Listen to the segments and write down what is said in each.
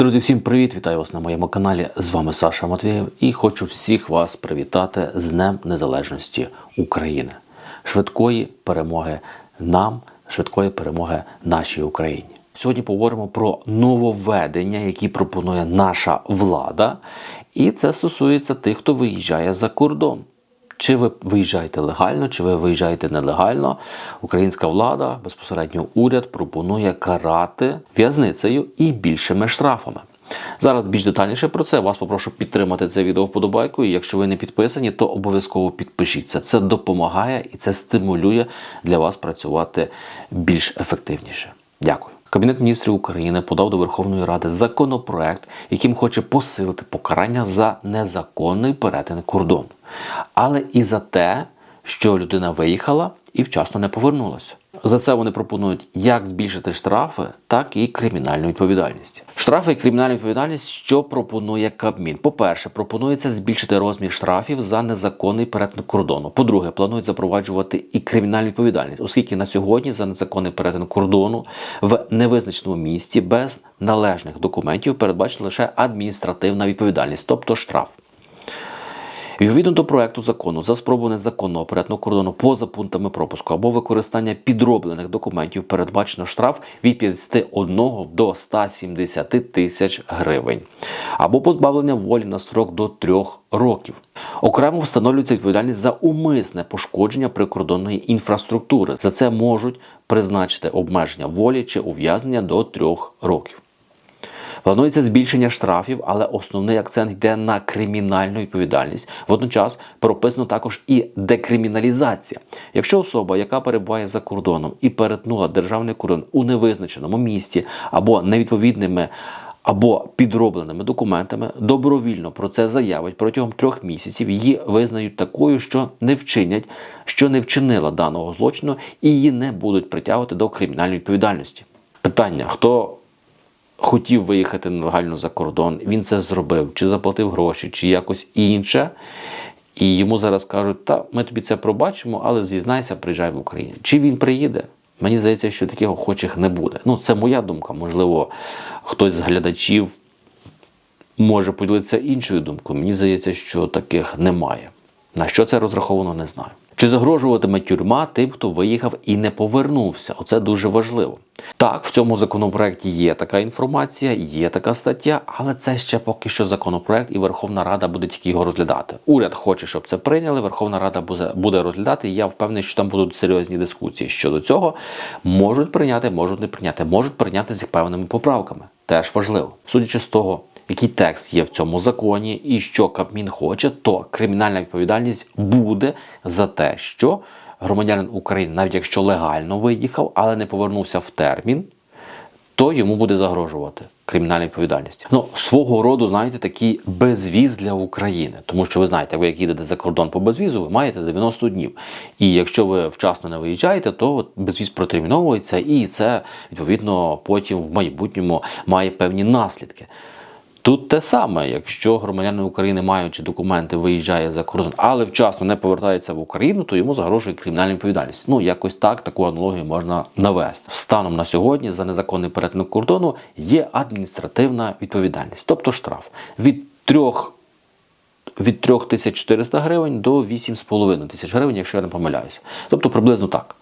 Друзі, всім привіт! Вітаю вас на моєму каналі. З вами Саша Матвієв і хочу всіх вас привітати з Днем Незалежності України, швидкої перемоги нам, швидкої перемоги нашій Україні. Сьогодні поговоримо про нововведення, які пропонує наша влада, і це стосується тих, хто виїжджає за кордон. Чи ви виїжджаєте легально, чи ви виїжджаєте нелегально? Українська влада, безпосередньо уряд, пропонує карати в'язницею і більшими штрафами. Зараз більш детальніше про це вас попрошу підтримати це відео вподобайкою. Якщо ви не підписані, то обов'язково підпишіться. Це допомагає і це стимулює для вас працювати більш ефективніше. Дякую. Кабінет міністрів України подав до Верховної Ради законопроект, яким хоче посилити покарання за незаконний перетин кордону, але і за те, що людина виїхала і вчасно не повернулася. За це вони пропонують як збільшити штрафи, так і кримінальну відповідальність. Штрафи і кримінальна відповідальність, що пропонує Кабмін. По-перше, пропонується збільшити розмір штрафів за незаконний перетин кордону. По-друге, планують запроваджувати і кримінальну відповідальність, оскільки на сьогодні за незаконний перетин кордону в невизначеному місті без належних документів передбачена лише адміністративна відповідальність, тобто штраф. Відповідно до проекту закону за спробу незаконного перетину кордону поза пунктами пропуску або використання підроблених документів передбачено штраф від 51 до 170 тисяч гривень, або позбавлення волі на строк до 3 років. Окремо встановлюється відповідальність за умисне пошкодження прикордонної інфраструктури. За це можуть призначити обмеження волі чи ув'язнення до 3 років. Планується збільшення штрафів, але основний акцент йде на кримінальну відповідальність. Водночас прописано також і декриміналізація. Якщо особа, яка перебуває за кордоном і перетнула державний кордон у невизначеному місті або невідповідними. Або підробленими документами добровільно про це заявить протягом трьох місяців. Її визнають такою, що не вчинять, що не вчинила даного злочину, і її не будуть притягувати до кримінальної відповідальності. Питання: хто хотів виїхати нелегально за кордон, він це зробив, чи заплатив гроші, чи якось інше. І йому зараз кажуть, та ми тобі це пробачимо, але зізнайся, приїжджай в Україну. Чи він приїде? Мені здається, що таких охочих не буде. Ну, це моя думка. Можливо, хтось з глядачів може поділитися іншою думкою. Мені здається, що таких немає. На що це розраховано, не знаю. Чи загрожуватиме тюрма тим, хто виїхав і не повернувся? Оце дуже важливо. Так, в цьому законопроекті є така інформація, є така стаття, але це ще поки що законопроект, і Верховна Рада буде тільки його розглядати. Уряд хоче, щоб це прийняли. Верховна Рада буде розглядати. і Я впевнений, що там будуть серйозні дискусії щодо цього. Можуть прийняти, можуть не прийняти, можуть прийняти з певними поправками. Теж важливо, судячи з того, який текст є в цьому законі, і що Кабмін хоче, то кримінальна відповідальність буде за те, що громадянин України, навіть якщо легально виїхав, але не повернувся в термін, то йому буде загрожувати кримінальна відповідальність. Ну, свого роду, знаєте, такий безвіз для України. Тому що ви знаєте, ви як їдете за кордон по безвізу, ви маєте 90 днів. І якщо ви вчасно не виїжджаєте, то безвіз протерміновується, і це відповідно потім в майбутньому має певні наслідки. Тут те саме, якщо громадянин України, маючи документи, виїжджає за кордон, але вчасно не повертається в Україну, то йому загрожує кримінальна відповідальність. Ну якось так таку аналогію можна навести. Станом на сьогодні за незаконний перетин кордону є адміністративна відповідальність, тобто штраф від 3 від 3400 гривень до 8,5 тисяч гривень, якщо я не помиляюся. Тобто приблизно так.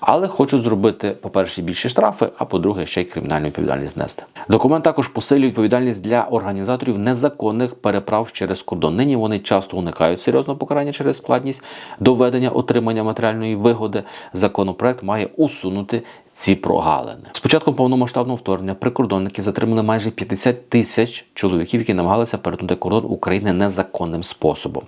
Але хочуть зробити, по-перше, більші штрафи, а по-друге, ще й кримінальну відповідальність внести. Документ також посилює відповідальність для організаторів незаконних переправ через кордон. Нині вони часто уникають серйозного покарання через складність доведення отримання матеріальної вигоди. Законопроект має усунути ці прогалини. З початком повномасштабного вторгнення прикордонники затримали майже 50 тисяч чоловіків, які намагалися перетнути кордон України незаконним способом.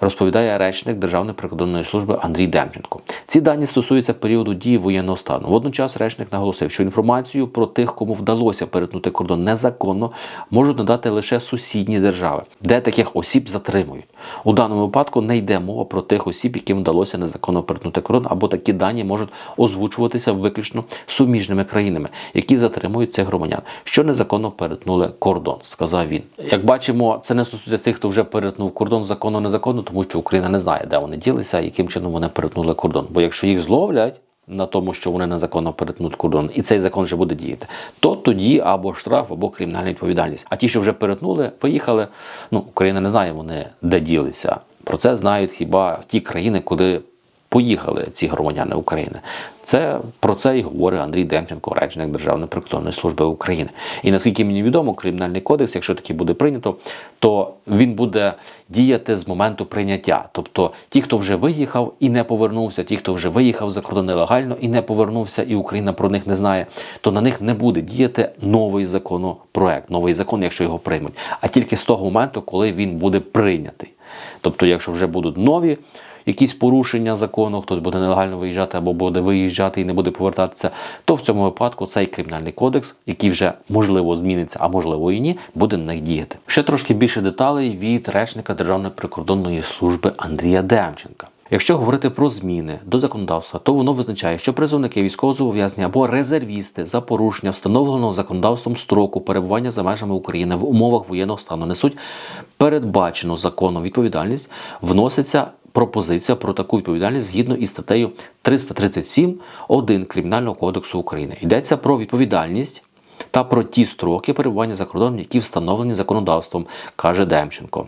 Розповідає речник Державної прикордонної служби Андрій Демченко. Ці дані стосуються періоду дії воєнного стану. Водночас речник наголосив, що інформацію про тих, кому вдалося перетнути кордон незаконно, можуть надати лише сусідні держави, де таких осіб затримують. У даному випадку не йде мова про тих осіб, яким вдалося незаконно перетнути кордон, або такі дані можуть озвучуватися виключно суміжними країнами, які затримують цих громадян, що незаконно перетнули кордон, сказав він. Як бачимо, це не стосується тих, хто вже перетнув кордон законно незаконно, тому що Україна не знає, де вони ділися, яким чином вони перетнули кордон. Бо якщо їх зловлять, на тому, що вони незаконно перетнуть кордон, і цей закон вже буде діяти, то тоді або штраф, або кримінальна відповідальність. А ті, що вже перетнули, виїхали. Ну, Україна не знає, вони де ділися. Про це знають хіба ті країни, куди поїхали ці громадяни України. Це про це і говорить Андрій Демченко, речник Державної прикордонної служби України. І наскільки мені відомо, кримінальний кодекс, якщо таки буде прийнято, то він буде діяти з моменту прийняття. Тобто ті, хто вже виїхав і не повернувся, ті, хто вже виїхав за кордон нелегально і не повернувся, і Україна про них не знає, то на них не буде діяти новий законопроект, новий закон, якщо його приймуть, а тільки з того моменту, коли він буде прийнятий. Тобто, якщо вже будуть нові якісь порушення закону, хтось буде нелегально виїжджати або буде виїжджати і не буде повертатися, то в цьому випадку цей кримінальний кодекс, який вже можливо зміниться, а можливо і ні, буде на них діяти. Ще трошки більше деталей від речника Державної прикордонної служби Андрія Демченка. Якщо говорити про зміни до законодавства, то воно визначає, що призовники військовозобов'язані або резервісти за порушення встановленого законодавством строку перебування за межами України в умовах воєнного стану несуть передбачену законом відповідальність, вноситься пропозиція про таку відповідальність згідно із статтею 337.1 Кримінального кодексу України. Йдеться про відповідальність. Та про ті строки перебування за кордоном, які встановлені законодавством, каже Демченко.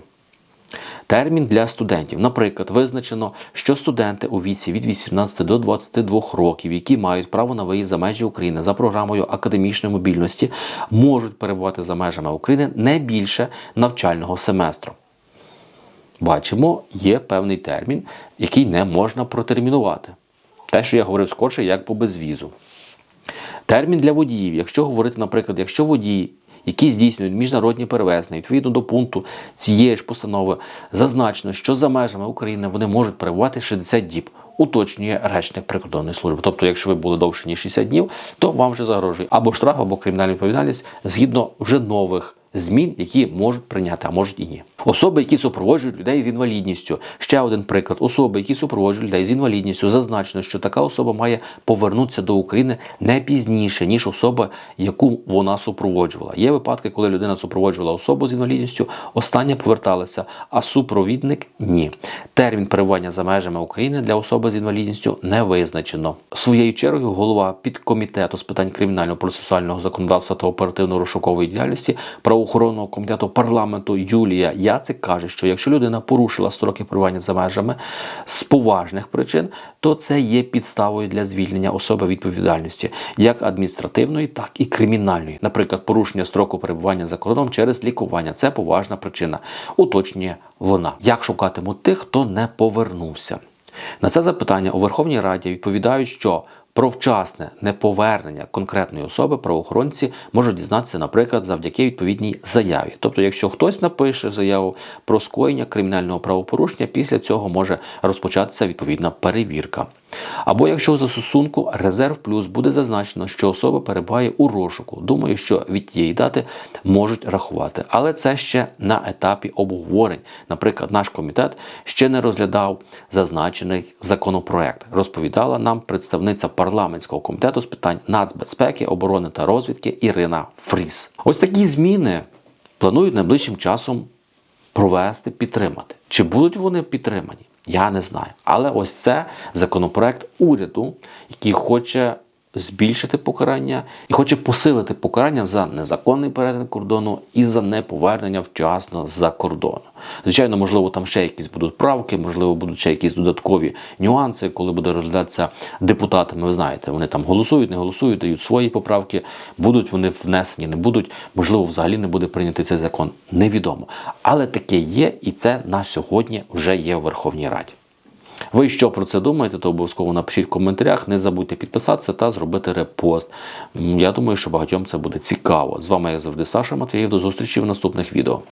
Термін для студентів. Наприклад, визначено, що студенти у віці від 18 до 22 років, які мають право на виїзд за межі України за програмою академічної мобільності, можуть перебувати за межами України не більше навчального семестру. Бачимо, є певний термін, який не можна протермінувати. Те, що я говорив скорше, як по безвізу. Термін для водіїв. Якщо говорити, наприклад, якщо водії, які здійснюють міжнародні перевезення, відповідно до пункту цієї ж постанови, зазначено, що за межами України вони можуть перебувати 60 діб, уточнює речник прикордонної служби. Тобто, якщо ви були довше ніж 60 днів, то вам вже загрожує або штраф, або кримінальна відповідальність згідно вже нових змін, які можуть прийняти, а можуть і ні. Особи, які супроводжують людей з інвалідністю. Ще один приклад. Особи, які супроводжують людей з інвалідністю, зазначено, що така особа має повернутися до України не пізніше, ніж особа, яку вона супроводжувала. Є випадки, коли людина супроводжувала особу з інвалідністю, остання поверталася, а супровідник ні. Термін перебування за межами України для особи з інвалідністю не визначено. Своєю чергою голова підкомітету з питань кримінального процесуального законодавства та оперативно-розшукової діяльності правоохоронного комітету парламенту Юлія Яцик каже, що якщо людина порушила строки перебування за межами з поважних причин, то це є підставою для звільнення особи відповідальності, як адміністративної, так і кримінальної. Наприклад, порушення строку перебування за кордоном через лікування це поважна причина, уточнює вона. Як шукатимуть тих, хто не повернувся? На це запитання у Верховній Раді відповідають, що про вчасне неповернення конкретної особи правоохоронці можуть дізнатися, наприклад, завдяки відповідній заяві. Тобто, якщо хтось напише заяву про скоєння кримінального правопорушення, після цього може розпочатися відповідна перевірка. Або якщо у застосунку резерв плюс буде зазначено, що особа перебуває у розшуку. Думаю, що від тієї дати можуть рахувати. Але це ще на етапі обговорень. Наприклад, наш комітет ще не розглядав зазначений законопроект. Розповідала нам представниця парламентського комітету з питань нацбезпеки, оборони та розвідки Ірина Фріс. Ось такі зміни планують найближчим часом провести, підтримати. Чи будуть вони підтримані? Я не знаю. Але ось це законопроект уряду, який хоче збільшити покарання і хоче посилити покарання за незаконний перетин кордону і за неповернення вчасно за кордону. Звичайно, можливо, там ще якісь будуть правки, можливо, будуть ще якісь додаткові нюанси, коли буде розглядатися депутатами. Ви знаєте, вони там голосують, не голосують, дають свої поправки, будуть вони внесені, не будуть. Можливо, взагалі не буде прийнятий цей закон. Невідомо. Але таке є, і це на сьогодні вже є у Верховній Раді. Ви що про це думаєте, то обов'язково напишіть в коментарях. Не забудьте підписатися та зробити репост. Я думаю, що багатьом це буде цікаво. З вами, як завжди, Саша Матвієв. До зустрічі в наступних відео.